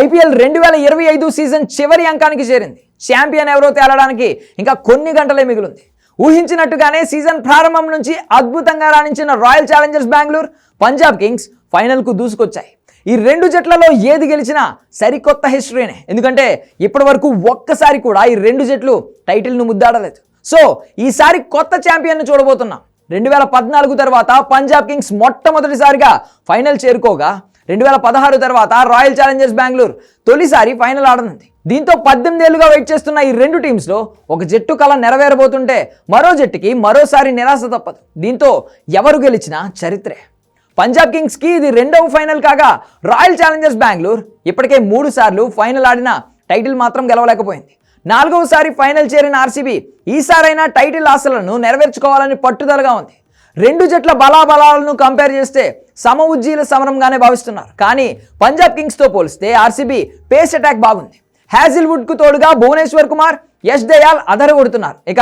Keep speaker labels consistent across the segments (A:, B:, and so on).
A: IPL రెండు వేల ఇరవై ఐదు సీజన్ చివరి అంకానికి చేరింది. ఛాంపియన్ ఎవరో తేలడానికి ఇంకా కొన్ని గంటలే మిగిలింది. ఊహించినట్టుగానే సీజన్ ప్రారంభం నుంచి అద్భుతంగా రాణించిన Royal Challengers Bengaluru Punjab Kings ఫైనల్కు దూసుకొచ్చాయి. ఈ రెండు జట్లలో ఏది గెలిచినా సరికొత్త హిస్టరీనే. ఎందుకంటే ఇప్పటి వరకు ఒక్కసారి కూడా ఈ రెండు జట్లు టైటిల్ను ముద్దాడలేదు. సో ఈసారి కొత్త ఛాంపియన్ను చూడబోతున్నాం. రెండు వేల పద్నాలుగు తర్వాత పంజాబ్ కింగ్స్ మొట్టమొదటిసారిగా ఫైనల్ చేరుకోగా రెండు వేల పదహారు తర్వాత రాయల్ ఛాలెంజర్స్ బెంగళూరు తొలిసారి ఫైనల్ ఆడనుంది. దీంతో పద్దెనిమిది ఏళ్ళుగా వెయిట్ చేస్తున్న ఈ రెండు టీమ్స్లో ఒక జట్టు కళ నెరవేరబోతుంటే మరో జట్టుకి మరోసారి నిరాశ తప్పదు. దీంతో ఎవరు గెలిచినా చరిత్రే. పంజాబ్ కింగ్స్కి ఇది రెండవ ఫైనల్ కాగా రాయల్ ఛాలెంజర్స్ బెంగళూరు ఇప్పటికే మూడు సార్లు ఫైనల్ ఆడిన టైటిల్ మాత్రం గెలవలేకపోయింది. నాలుగవసారి ఫైనల్ చేరిన ఆర్సీబీ ఈసారైనా టైటిల్ ఆశలను నెరవేర్చుకోవాలని పట్టుదలగా ఉంది. రెండు జట్ల బలాబలాలను కంపేర్ చేస్తే సమ ఉజ్జీల సమరంగానే భావిస్తున్నారు. కానీ పంజాబ్ కింగ్స్తో పోలిస్తే ఆర్సీబీ పేస్ అటాక్ బాగుంది. హ్యాజిల్వుడ్కు తోడుగా భువనేశ్వర్ కుమార్ యష్ దయాల్ అదరగొడుతున్నారు ఇక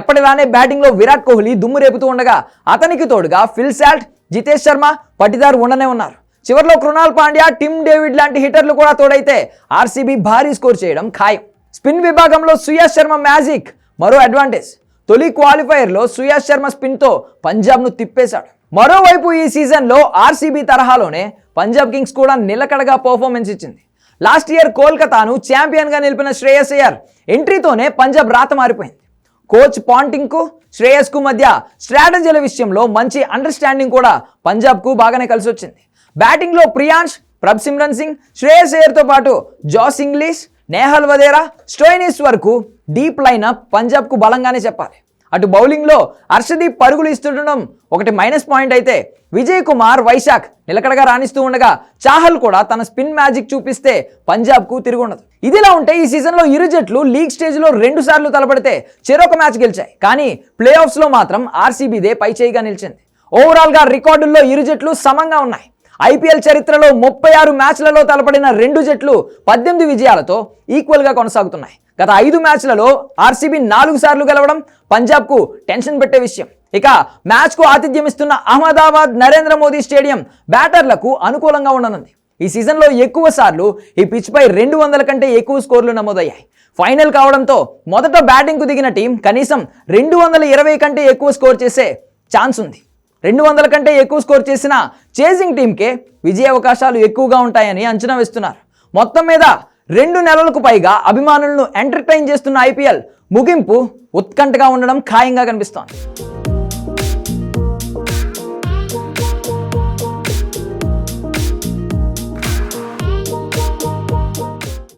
A: ఎప్పటిలానే బ్యాటింగ్లో విరాట్ కోహ్లీ దుమ్ము రేపుతూ ఉండగా అతనికి తోడుగా ఫిల్ శాల్ట్ జితేష్ శర్మ పట్టిదారు ఉండనే ఉన్నారు. చివరిలో కృణాల్ పాండ్యా టిమ్ డేవిడ్ లాంటి హిటర్లు కూడా తోడైతే ఆర్సీబీ భారీ స్కోర్ చేయడం ఖాయం. స్పిన్ విభాగంలో సుయాష్ శర్మ మ్యాజిక్ మరో అడ్వాంటేజ్. తొలి క్వాలిఫైయర్లో సుయాష్ శర్మ స్పిన్తో పంజాబ్ను తిప్పేశాడు. మరోవైపు ఈ సీజన్లో ఆర్సీబీ తరహాలోనే పంజాబ్ కింగ్స్ కూడా నిలకడగా పర్ఫార్మెన్స్ ఇచ్చింది. లాస్ట్ ఇయర్ కోల్కతాను ఛాంపియన్గా నిలిపిన శ్రేయస్ అయ్యర్ ఎంట్రీతోనే పంజాబ్ రాత మారిపోయింది. కోచ్ పాంటింగ్కు శ్రేయస్కు మధ్య స్ట్రాటజీల విషయంలో మంచి అండర్స్టాండింగ్ కూడా పంజాబ్కు బాగానే కలిసి వచ్చింది బ్యాటింగ్లో ప్రియాంష్ ప్రభ్ సిమ్రన్ సింగ్ శ్రేయస్ అయ్యర్తో పాటు Josh Inglis Nehal Wadhera Stoinis వరకు డీప్ లైనప్ పంజాబ్కు బలంగానే చెప్పాలి. అటు బౌలింగ్లో హర్షదీప్ పరుగులు ఇస్తుండడం ఒకటి మైనస్ పాయింట్ అయితే విజయ్ కుమార్ వైశాఖ్ నిలకడగా రాణిస్తూ ఉండగా చాహల్ కూడా తన స్పిన్ మ్యాజిక్ చూపిస్తే పంజాబ్కు తిరుగుండదు. ఇదిలా ఉంటే ఈ సీజన్లో ఇరు జట్లు లీగ్ స్టేజ్లో రెండు సార్లు తలపడితే చెరొక మ్యాచ్ గెలిచాయి. కానీ ప్లే ఆఫ్స్లో మాత్రం ఆర్సీబీదే పై చేయిగా నిలిచింది ఓవరాల్గా రికార్డుల్లో ఇరు జట్లు సమంగా ఉన్నాయి. ఐపీఎల్ చరిత్రలో ముప్పై ఆరు మ్యాచ్లలో తలపడిన రెండు జట్లు పద్దెనిమిది విజయాలతో ఈక్వల్గా కొనసాగుతున్నాయి. గత ఐదు మ్యాచ్లలో ఆర్సీబీ నాలుగు సార్లు గెలవడం పంజాబ్కు టెన్షన్ పెట్టే విషయం. ఇక మ్యాచ్కు ఆతిథ్యం ఇస్తున్న అహ్మదాబాద్ నరేంద్ర మోదీ స్టేడియం బ్యాటర్లకు అనుకూలంగా ఉండనుంది. ఈ సీజన్లో ఎక్కువ సార్లు ఈ పిచ్పై రెండు వందల కంటే ఎక్కువ స్కోర్లు నమోదయ్యాయి. ఫైనల్ కావడంతో మొదట బ్యాటింగ్కు దిగిన టీం కనీసం రెండు వందల ఇరవై కంటే ఎక్కువ స్కోర్ చేసే ఛాన్స్ ఉంది. రెండు వందల కంటే ఎక్కువ స్కోర్ చేసిన చేసింగ్ టీంకే విజయ అవకాశాలు ఎక్కువగా ఉంటాయని అంచనా వేస్తున్నారు. మొత్తం మీద రెండు నెలలకు పైగా అభిమానులను ఎంటర్టైన్ చేస్తున్న ఐపీఎల్ ముగింపు ఉత్కంఠగా ఉండడం ఖాయంగా కనిపిస్తోంది.